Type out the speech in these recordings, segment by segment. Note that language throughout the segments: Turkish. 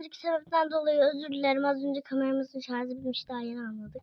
Teknik sebepten dolayı özür dilerim. Az önce kameramızın şarjı bitmiş daha yeni anladık.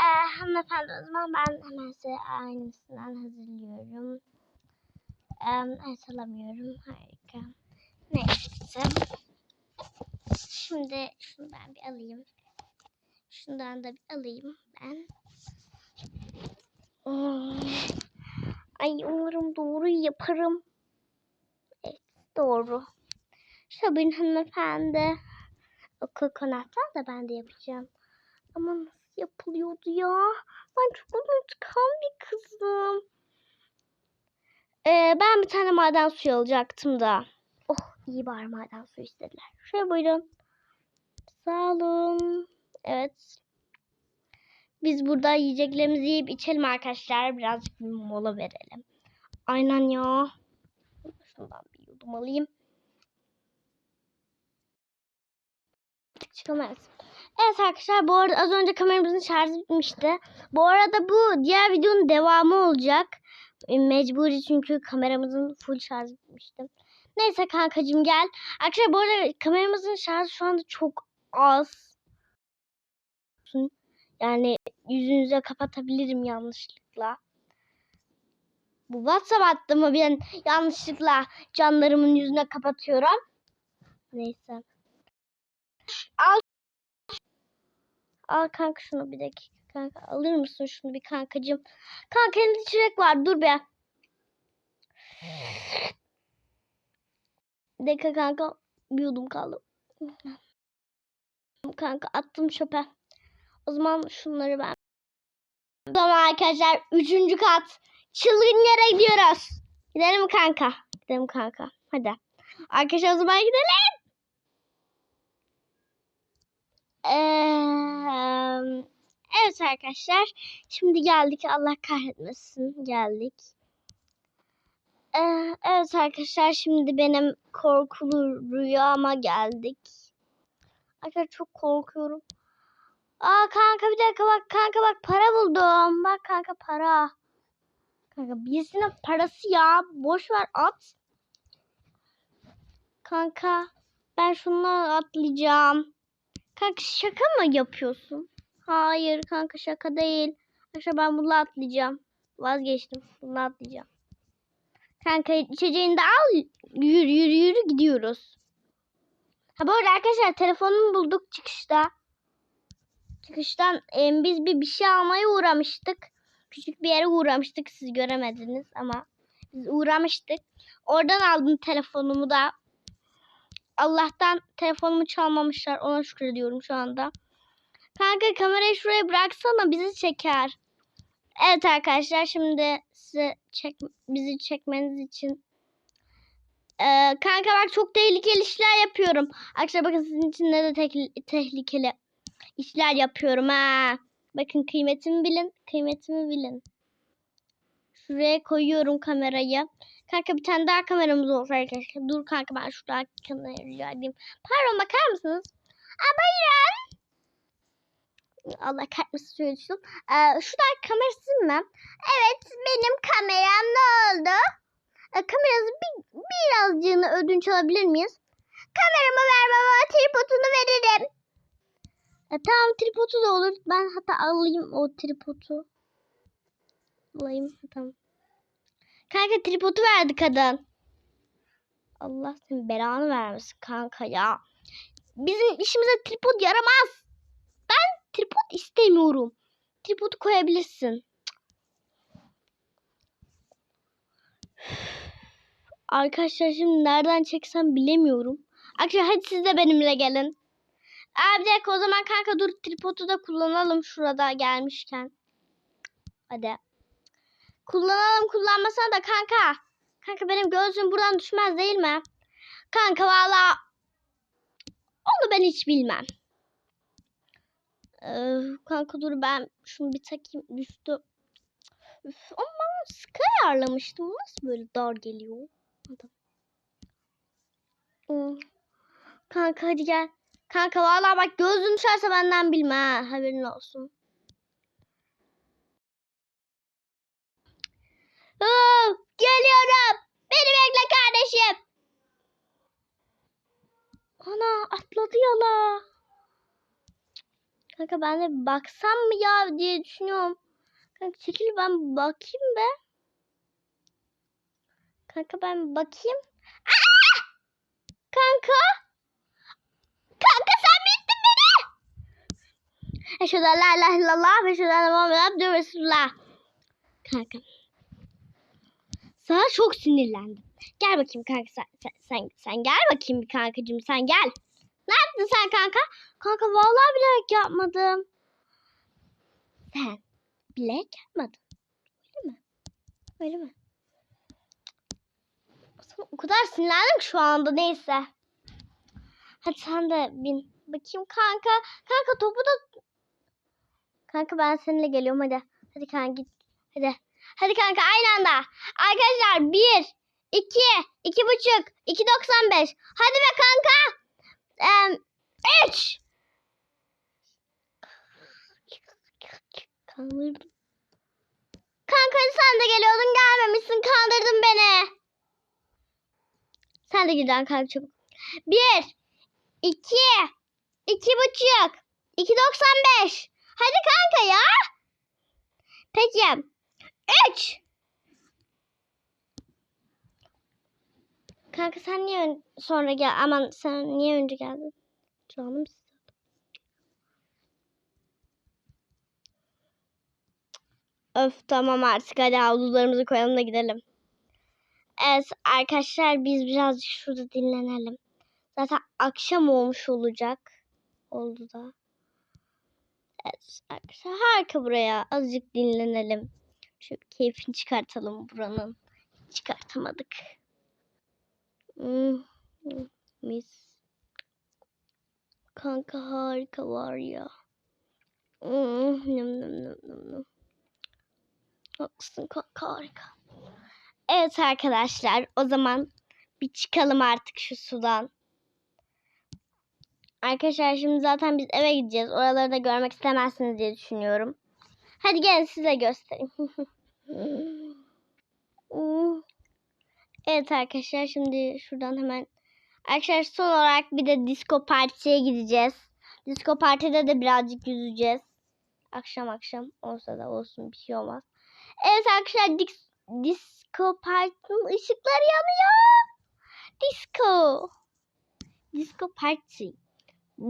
Ee, hanımefendi o zaman ben hemen size aynısından hazırlıyorum. Ee, evet alamıyorum. Harika. Neyse. Şimdi şunu ben bir alayım. Şundan da bir alayım ben. Ay umarım doğru yaparım. Evet doğru. Şabin hanımefendi. O kokonattan da ben de yapacağım. Ama nasıl yapılıyordu ya? Ben çok unutkan bir kızım. Ee, ben bir tane maden suyu alacaktım da. Oh iyi bari maden suyu istediler. Şöyle buyurun. Sağ olun. Evet. Biz burada yiyeceklerimizi yiyip içelim arkadaşlar. Birazcık bir mola verelim. Aynen ya. Şundan bir yudum alayım. Çıkamayız. Evet arkadaşlar bu arada az önce kameramızın şarjı bitmişti. Bu arada bu diğer videonun devamı olacak. E, Mecburi çünkü kameramızın full şarjı bitmişti. Neyse kankacığım gel. Arkadaşlar bu arada kameramızın şarjı şu anda çok az. Yani yüzünüze kapatabilirim yanlışlıkla. Bu WhatsApp attığımı ben yanlışlıkla canlarımın yüzüne kapatıyorum. Neyse. Al. Al kanka şunu bir dakika kanka. Alır mısın şunu bir kankacığım? Kanka elinde çilek var dur be. Bir dakika kanka. Bir yudum kaldı. Kanka attım çöpe. O zaman şunları ben. O zaman arkadaşlar üçüncü kat. Çılgın yere gidiyoruz. Gidelim kanka. Gidelim kanka. Hadi. Arkadaşlar o zaman gidelim. Ee, evet arkadaşlar. Şimdi geldik. Allah kahretmesin. Geldik. Ee, evet arkadaşlar. Şimdi benim korkulu rüyama geldik. Arkadaşlar çok korkuyorum. Aa kanka bir dakika bak kanka bak para buldum. Bak kanka para. Kanka birisinin parası ya. Boş ver at. Kanka ben şunları atlayacağım. Kanka şaka mı yapıyorsun? Hayır kanka şaka değil. Arkadaşlar ben bunu atlayacağım. Vazgeçtim. Bunu atlayacağım. Kanka içeceğini de al. Yürü yürü yürü gidiyoruz. Ha bu arada arkadaşlar telefonumu bulduk çıkışta. Çıkıştan e, biz bir bir şey almaya uğramıştık. Küçük bir yere uğramıştık. Siz göremediniz ama biz uğramıştık. Oradan aldım telefonumu da. Allah'tan telefonumu çalmamışlar. Ona şükrediyorum şu anda. Kanka kamerayı şuraya bıraksana bizi çeker. Evet arkadaşlar şimdi size çek bizi çekmeniz için ee, kanka bak çok tehlikeli işler yapıyorum. Arkadaşlar bakın sizin için ne de te- tehlikeli işler yapıyorum ha. Bakın kıymetimi bilin. Kıymetimi bilin. Şuraya koyuyorum kamerayı. Kanka bir tane daha kameramız olsa arkadaşlar. Dur kanka ben şuradan kamerayı rica edeyim. Pardon bakar mısınız? Buyurun. Allah kahretmesin söyledim. Ee, şuradan kamera sizin mi? Evet benim kameram ne oldu? Ee, kameranızı bir, birazcığını ödünç alabilir miyiz? Kameramı vermem ama tripodunu veririm. E, tamam tripodu da olur. Ben hatta alayım o tripodu. Alayım tamam. Kanka tripodu verdi kadın. Allah senin belanı vermesin kanka ya. Bizim işimize tripod yaramaz. Ben tripod istemiyorum. Tripodu koyabilirsin. Arkadaşlar şimdi nereden çeksem bilemiyorum. Arkadaşlar hadi siz de benimle gelin. Aa, bir o zaman kanka dur tripodu da kullanalım şurada gelmişken. Hadi. Kullanalım kullanmasana da kanka. Kanka benim gözüm buradan düşmez değil mi? Kanka valla onu ben hiç bilmem. Ee, kanka dur ben şunu bir takayım düştü. Üf, ama sıkı ayarlamıştım. Nasıl böyle dar geliyor? Hmm. Kanka hadi gel. Kanka vallahi bak gözün düşerse benden bilme ha. Haberin olsun. Oo, geliyorum. Beni bekle kardeşim. Ana atladı yala. Kanka ben de baksam mı ya diye düşünüyorum. Kanka çekil ben bakayım be. Kanka ben bakayım. Kanka. Kanka sen bittin beni. Eşhedü en la ilahe illallah ve eşhedü enne Muhammed abdühü ve resulullah. Kanka. Sana çok sinirlendim. Gel bakayım kanka sen, sen, sen, gel bakayım bir kankacığım sen gel. Ne yaptın sen kanka? Kanka vallahi bilerek yapmadım. Sen bilerek yapmadın. Öyle mi? Öyle mi? Sana o kadar sinirlendim ki şu anda neyse. Hadi sen de bin. Bakayım kanka. Kanka topu da... Kanka ben seninle geliyorum hadi. Hadi kanka git. Hadi. Hadi kanka aynı anda. Arkadaşlar 1, 2, 2,5, 2,95. Hadi be kanka. 3. Kandırdım. Kanka sen de geliyordun gelmemişsin kandırdın beni. Sen de giden kanka çabuk. 1, 2, 2,5, 2,95. Hadi kanka ya. Peki. 3. Kanka sen niye sonra gel? Aman sen niye önce geldin? Canım. Öf tamam artık hadi havlularımızı koyalım da gidelim. Evet arkadaşlar biz birazcık şurada dinlenelim. Zaten akşam olmuş olacak. Oldu da. Evet arkadaşlar harika buraya. Azıcık dinlenelim. Şöyle keyfini çıkartalım buranın. Çıkartamadık. Hmm, mis. Kanka harika var ya. Hmm, nım nım nım nım nım. Haklısın kanka harika. Evet arkadaşlar o zaman bir çıkalım artık şu sudan. Arkadaşlar şimdi zaten biz eve gideceğiz. Oraları da görmek istemezsiniz diye düşünüyorum. Hadi gelin size göstereyim. Hmm. evet arkadaşlar şimdi şuradan hemen Arkadaşlar son olarak bir de disco partiye gideceğiz. Disco partide de birazcık yüzeceğiz. Akşam akşam olsa da olsun bir şey olmaz. Evet arkadaşlar dis disco partinin ışıkları yanıyor. Disco. Disco party.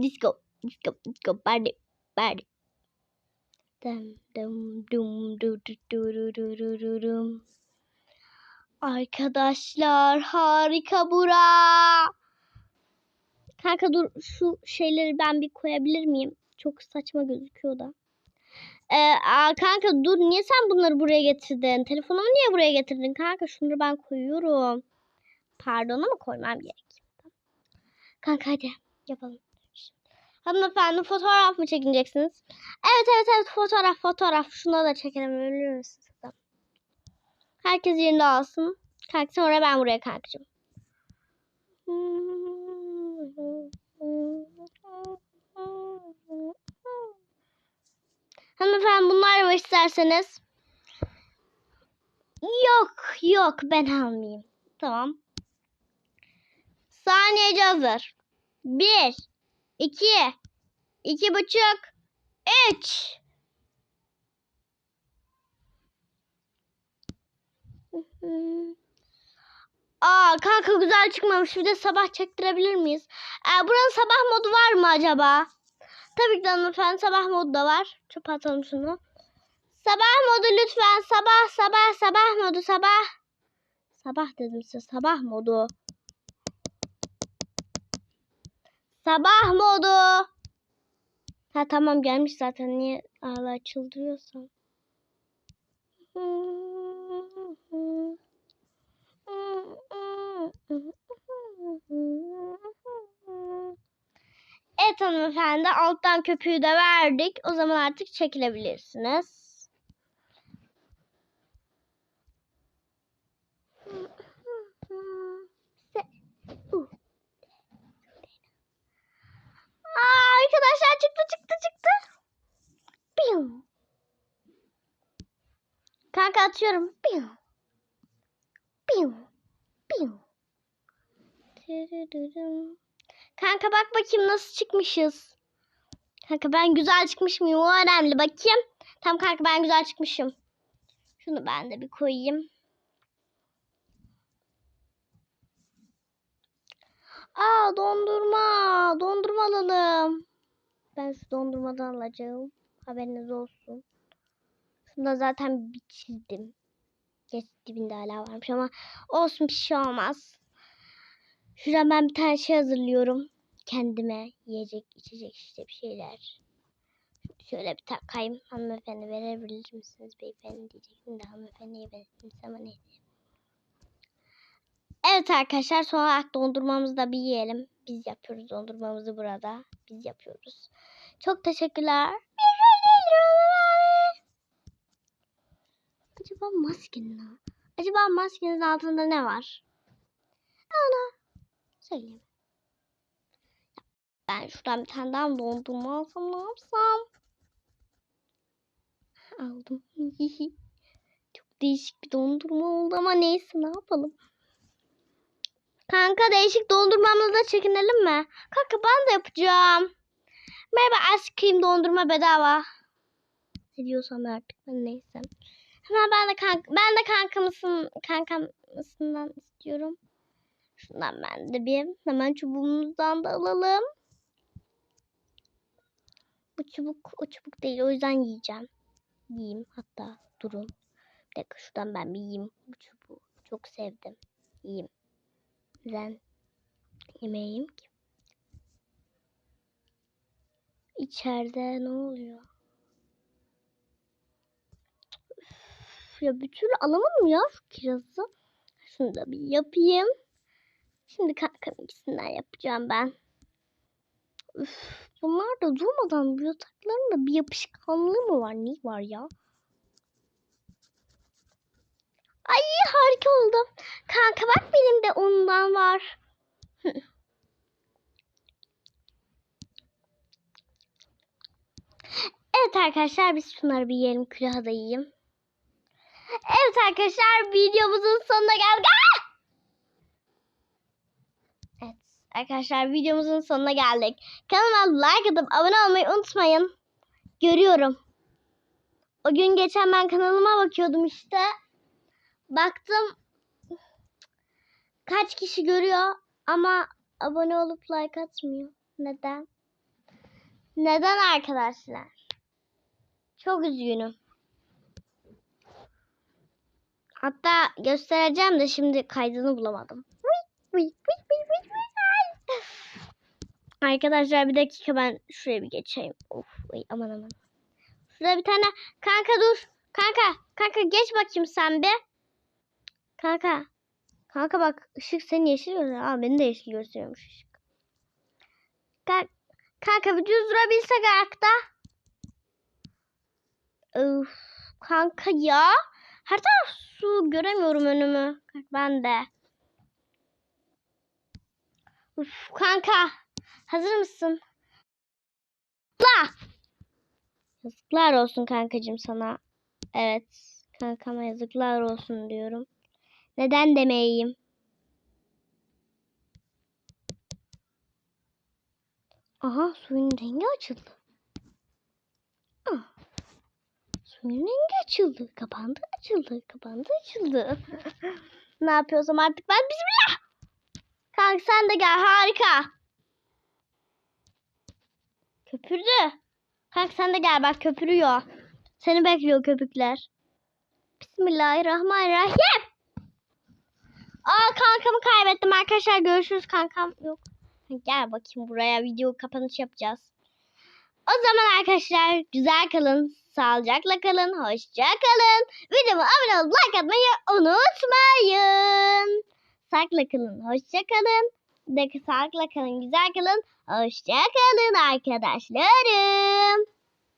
Disco. Disco. Disco party. Party. Dem dum dum du du du du du du du dum. Arkadaşlar harika bura. Kanka dur şu şeyleri ben bir koyabilir miyim? Çok saçma gözüküyor da. Ee, kanka dur niye sen bunları buraya getirdin? Telefonumu niye buraya getirdin kanka? Şunları ben koyuyorum. Pardon ama koymam gerek. Kanka hadi yapalım. Hanımefendi fotoğraf mı çekineceksiniz? Evet evet evet fotoğraf fotoğraf. Şuna da çekelim ölür müsün? Tamam. Herkes yerinde alsın. Kanka sonra ben buraya kalkacağım. Hanımefendi bunlar var isterseniz. Yok yok ben almayayım. Tamam. Saniyeci hazır. Bir, iki, iki buçuk, üç. Aa kanka güzel çıkmamış. Bir de sabah çektirebilir miyiz? Ee, buranın sabah modu var mı acaba? Tabii ki de hanımefendi sabah modu da var. Çöpe atalım şunu. Sabah modu lütfen. Sabah sabah sabah modu sabah. Sabah dedim size sabah modu. Sabah modu. Ha tamam gelmiş zaten. Niye hala çıldırıyorsam. Evet hanımefendi alttan köpüğü de verdik. O zaman artık çekilebilirsiniz. Aa, arkadaşlar çıktı çıktı çıktı. Piu. Kanka atıyorum. Piu. Piu. Tırırırım. Kanka bak bakayım nasıl çıkmışız. Kanka ben güzel çıkmış mıyım? O önemli. Bakayım. Tamam kanka ben güzel çıkmışım. Şunu ben de bir koyayım. Aa dondurma. Dondurma alalım. Ben şu dondurmadan alacağım. Haberiniz olsun. Şunu da zaten bir çizdim. Geç dibinde hala varmış ama olsun bir şey olmaz. Şuradan ben bir tane şey hazırlıyorum. Kendime yiyecek, içecek işte bir şeyler. Şöyle bir takayım. Hanımefendi verebilir misiniz beyefendi diyecektim de hanımefendiye verelim ama neyse. Evet arkadaşlar son olarak dondurmamızı da bir yiyelim. Biz yapıyoruz dondurmamızı burada. Biz yapıyoruz. Çok teşekkürler. Acaba maskenin Acaba maskenin altında ne var? Ana. Söyleyeyim. Ben şuradan bir tane daha dondurma alsam ne yapsam? Aldım. Çok değişik bir dondurma oldu ama neyse ne yapalım. Kanka değişik dondurmamla da çekinelim mi? Kanka ben de yapacağım. Merhaba ice cream dondurma bedava. Ne diyorsam artık ben neyse. Hemen ben de kanka, ben de kankamısın, kankamısından istiyorum. Şundan ben de bir hemen çubuğumuzdan da alalım. Bu çubuk o çubuk değil o yüzden yiyeceğim. Yiyeyim hatta durun. Bir dakika şuradan ben bir yiyeyim bu çubuğu. Çok sevdim. Yiyeyim. Neden yemeyeyim ki? İçeride ne oluyor? Üf, ya bir türlü alamadım ya şu kirazı. Şunu da bir yapayım. Şimdi kankam ikisinden yapacağım ben. Üf, bunlar da durmadan bu yatakların da bir yapışkanlığı mı var? Ne var ya? Ay harika oldu. Kanka bak benim de ondan var. evet arkadaşlar biz şunları bir yiyelim. Külahı da yiyeyim. Evet arkadaşlar videomuzun sonuna geldik. Evet arkadaşlar videomuzun sonuna geldik. Kanalıma like atıp abone olmayı unutmayın. Görüyorum. O gün geçen ben kanalıma bakıyordum işte. Baktım kaç kişi görüyor ama abone olup like atmıyor. Neden? Neden arkadaşlar? Çok üzgünüm. Hatta göstereceğim de şimdi kaydını bulamadım. Arkadaşlar bir dakika ben şuraya bir geçeyim. Of aman aman. Şurada bir tane kanka dur. Kanka kanka geç bakayım sen bir. Kanka. Kanka bak ışık seni yeşil gösteriyor. Aa beni de yeşil gösteriyormuş ışık. Kanka, kanka bir düz durabilsek ayakta. Öf, kanka ya. Her taraf su göremiyorum önümü. Ben de. Uf, kanka. Hazır mısın? La. Yazıklar olsun kankacığım sana. Evet. Kankama yazıklar olsun diyorum. Neden demeyeyim? Aha suyun rengi açıldı. Ah. Suyun rengi açıldı. Kapandı açıldı. Kapandı açıldı. ne yapıyorsam artık ben bismillah. Kanka sen de gel harika. Köpürdü. Kanka sen de gel bak köpürüyor. Seni bekliyor köpükler. Bismillahirrahmanirrahim. Aa kankamı kaybettim arkadaşlar. Görüşürüz kankam. Yok. Gel bakayım buraya video kapanış yapacağız. O zaman arkadaşlar güzel kalın. Sağlıcakla kalın. Hoşça kalın. Videoma abone olup like atmayı unutmayın. Sağlıkla kalın. Hoşça kalın. Sağlıkla kalın. Güzel kalın. Hoşça kalın arkadaşlarım.